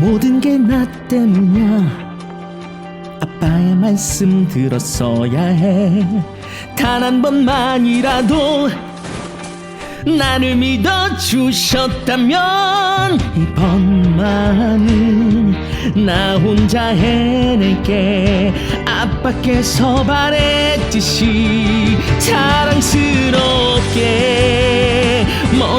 모든 게 나 때문이야. 아빠의 말씀 들었어야 해. 단 한 번만이라도 나를 믿어주셨다면 이번만은 나 혼자 해낼게. 아빠께서 바랬듯이 자랑스럽게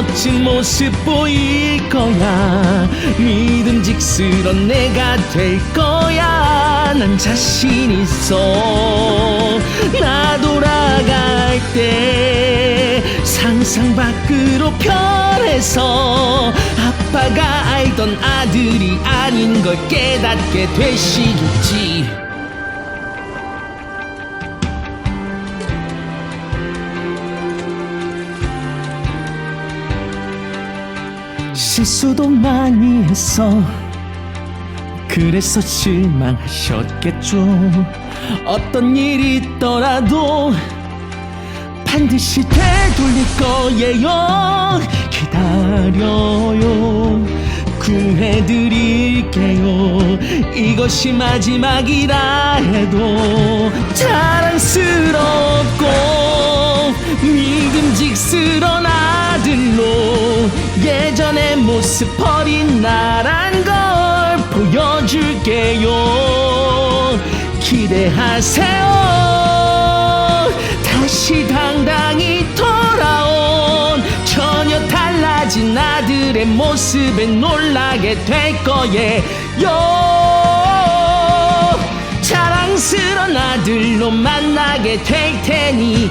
멋진 모습 보일 거야. 믿음직스런 내가 될 거야. 난 자신 있어. 나 돌아갈 때 상상 밖으로 변해서 아빠가 알던 아들이 아닌 걸 깨닫게 되시겠지 실수도 많이 했어. 그래서 실망하셨겠죠. 어떤 일이 있더라도 반드시 되돌릴 거예요. 기다려요. 구해드릴게요. 이것이 마지막이라 해도 자랑스럽고 예전의 모습 버린 나란 걸 보여줄게요. 기대하세요. 다시 당당히 돌아온 전혀 달라진 아들의 모습에 놀라게 될 거예요. 자랑스런 아들로 만나게 될 테니